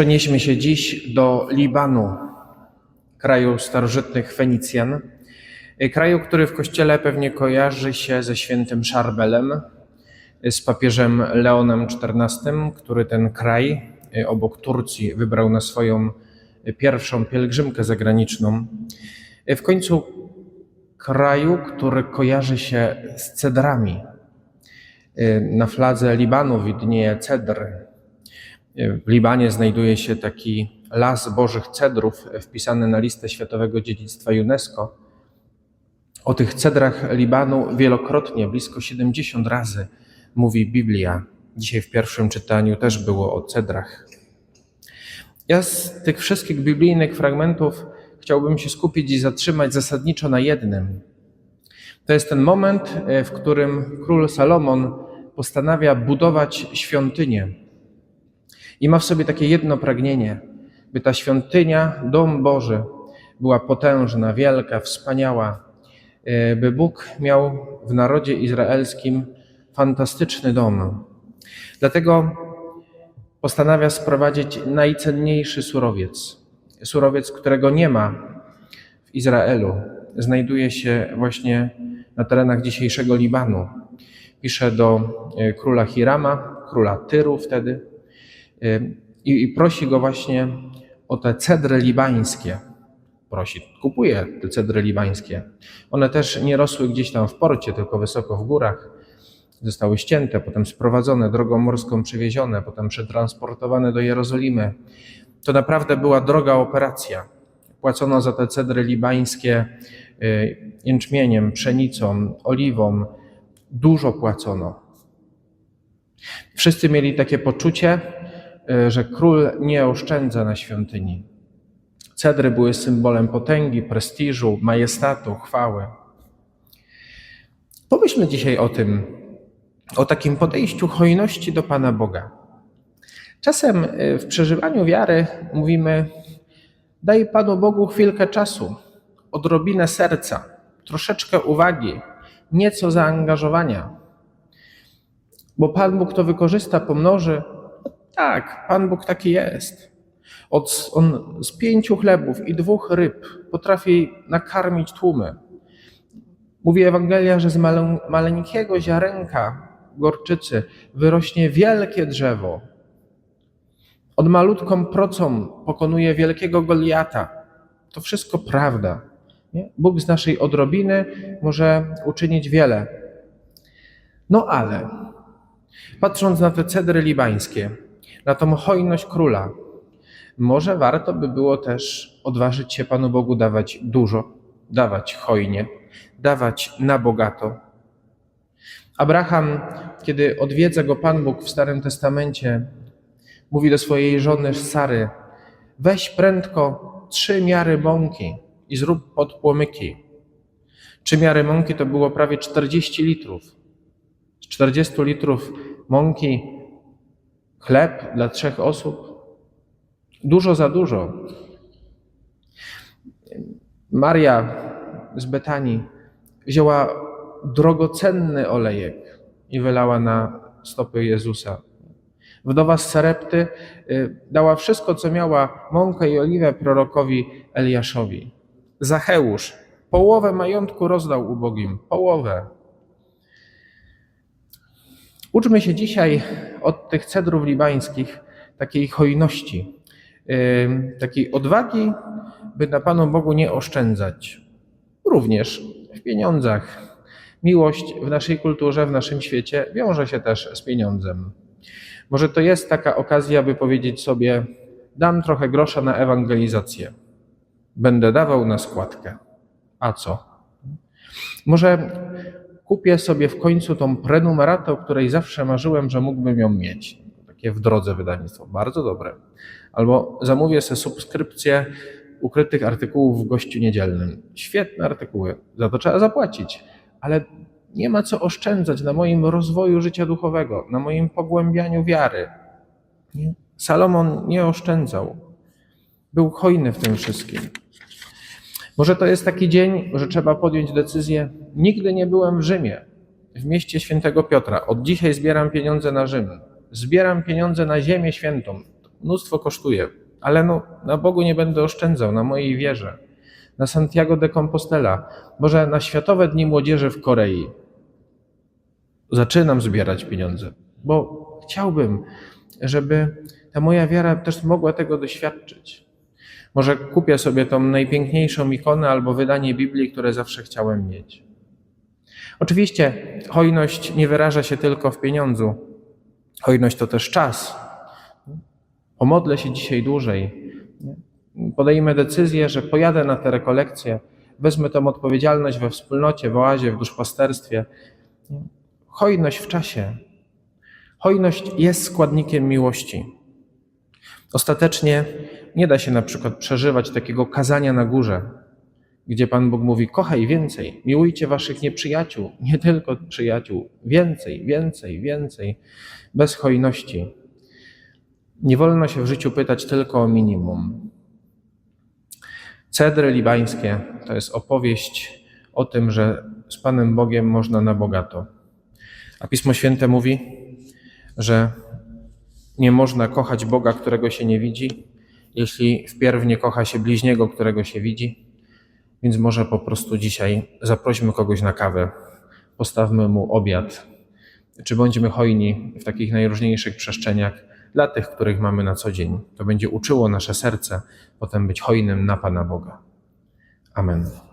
Przenieśmy się dziś do Libanu, kraju starożytnych Fenicjan, kraju, który w kościele pewnie kojarzy się ze świętym Szarbelem, z papieżem Leonem XIV, który ten kraj y, obok Turcji wybrał na swoją pierwszą pielgrzymkę zagraniczną. Y, W końcu kraju, który kojarzy się z cedrami. Y, Na fladze Libanu widnieje cedr. W Libanie znajduje się taki las Bożych Cedrów wpisany na listę Światowego Dziedzictwa UNESCO. O tych cedrach Libanu wielokrotnie, blisko 70 razy mówi Biblia. Dzisiaj w pierwszym czytaniu też było o cedrach. Ja z tych wszystkich biblijnych fragmentów chciałbym się skupić i zatrzymać zasadniczo na jednym. To jest ten moment, e, w którym król Salomon postanawia budować świątynię. I ma w sobie takie jedno pragnienie, by ta świątynia, dom Boży, była potężna, wielka, wspaniała, e, by Bóg miał w narodzie izraelskim fantastyczny dom. Dlatego postanawia sprowadzić najcenniejszy surowiec. Surowiec, którego nie ma w Izraelu. Znajduje się właśnie na terenach dzisiejszego Libanu. Pisze do e, króla Hirama, króla Tyru wtedy, i, i prosi go właśnie o te cedry libańskie. Prosi, kupuje te cedry libańskie. One też nie rosły gdzieś tam w porcie, tylko wysoko w górach. Zostały ścięte, potem sprowadzone, drogą morską przywiezione, potem przetransportowane do Jerozolimy. To naprawdę była droga operacja. Płacono za te cedry libańskie y, jęczmieniem, pszenicą, oliwą. Dużo płacono. Wszyscy mieli takie poczucie, że król nie oszczędza na świątyni. Cedry były symbolem potęgi, prestiżu, majestatu, chwały. Pomyślmy dzisiaj o tym, o takim podejściu hojności do Pana Boga. Czasem y, w przeżywaniu wiary mówimy: Daj Panu Bogu chwilkę czasu, odrobinę serca, troszeczkę uwagi, nieco zaangażowania. Bo Pan Bóg to wykorzysta, pomnoży. Tak, Pan Bóg taki jest. Od, on z pięciu chlebów i dwóch ryb potrafi nakarmić tłumy. Mówi Ewangelia, że z male, maleńkiego ziarenka gorczycy wyrośnie wielkie drzewo. Od malutką procą pokonuje wielkiego Goliata. To wszystko prawda. Nie? Bóg z naszej odrobiny może uczynić wiele. No ale patrząc na te cedry libańskie, na tą hojność króla, może warto by było też odważyć się Panu Bogu dawać dużo, dawać hojnie, dawać na bogato. Abraham, kiedy odwiedza go Pan Bóg w Starym Testamencie, mówi do swojej żony Sary: Weź prędko trzy miary mąki i zrób podpłomyki. Trzy miary mąki to było prawie 40 litrów. Z 40 litrów mąki chleb dla trzech osób. Dużo za dużo. Maria z Betanii wzięła drogocenny olejek i wylała na stopy Jezusa. Wdowa z Sarepty y, dała wszystko, co miała, mąkę i oliwę prorokowi Eliaszowi. Zacheusz połowę majątku rozdał ubogim, połowę. Uczmy się dzisiaj od tych cedrów libańskich takiej hojności, takiej odwagi, by na Panu Bogu nie oszczędzać. Również w pieniądzach. Miłość w naszej kulturze, w naszym świecie wiąże się też z pieniądzem. Może to jest taka okazja, by powiedzieć sobie: dam trochę grosza na ewangelizację. Będę dawał na składkę. A co? Może kupię sobie w końcu tą prenumeratę, o której zawsze marzyłem, że mógłbym ją mieć. Takie w drodze wydawnictwo. Bardzo dobre. Albo zamówię sobie subskrypcję ukrytych artykułów w gościu niedzielnym. Świetne artykuły. Za to trzeba zapłacić. Ale nie ma co oszczędzać na moim rozwoju życia duchowego, na moim pogłębianiu wiary. Nie? Salomon nie oszczędzał. Był hojny w tym wszystkim. Może to jest taki dzień, że trzeba podjąć decyzję. Nigdy nie byłem w Rzymie, w mieście świętego Piotra. Od dzisiaj zbieram pieniądze na Rzym. Zbieram pieniądze na Ziemię Świętą. mnóstwo kosztuje, ale no, na Bogu nie będę oszczędzał, na mojej wierze. Na Santiago de Compostela, może na Światowe Dni Młodzieży w Korei. Zaczynam zbierać pieniądze, bo chciałbym, żeby ta moja wiara też mogła tego doświadczyć. Może kupię sobie tą najpiękniejszą ikonę albo wydanie Biblii, które zawsze chciałem mieć. Oczywiście hojność nie wyraża się tylko w pieniądzu. Hojność to też czas. Pomodlę się dzisiaj dłużej. Podejmę decyzję, że pojadę na te rekolekcje, wezmę tą odpowiedzialność we wspólnocie, w oazie, w duszpasterstwie. Hojność w czasie. Hojność jest składnikiem miłości. Ostatecznie nie da się na przykład przeżywać takiego kazania na górze, gdzie Pan Bóg mówi: kochaj więcej, miłujcie waszych nieprzyjaciół, nie tylko przyjaciół, więcej, więcej, więcej, bez hojności. Nie wolno się w życiu pytać tylko o minimum. Cedry libańskie to jest opowieść o tym, że z Panem Bogiem można na bogato. A Pismo Święte mówi, że nie można kochać Boga, którego się nie widzi, jeśli wpierw nie kocha się bliźniego, którego się widzi. Więc może po prostu dzisiaj zaprośmy kogoś na kawę, postawmy mu obiad, czy bądźmy hojni w takich najróżniejszych przestrzeniach dla tych, których mamy na co dzień. To będzie uczyło nasze serce potem być hojnym na Pana Boga. Amen.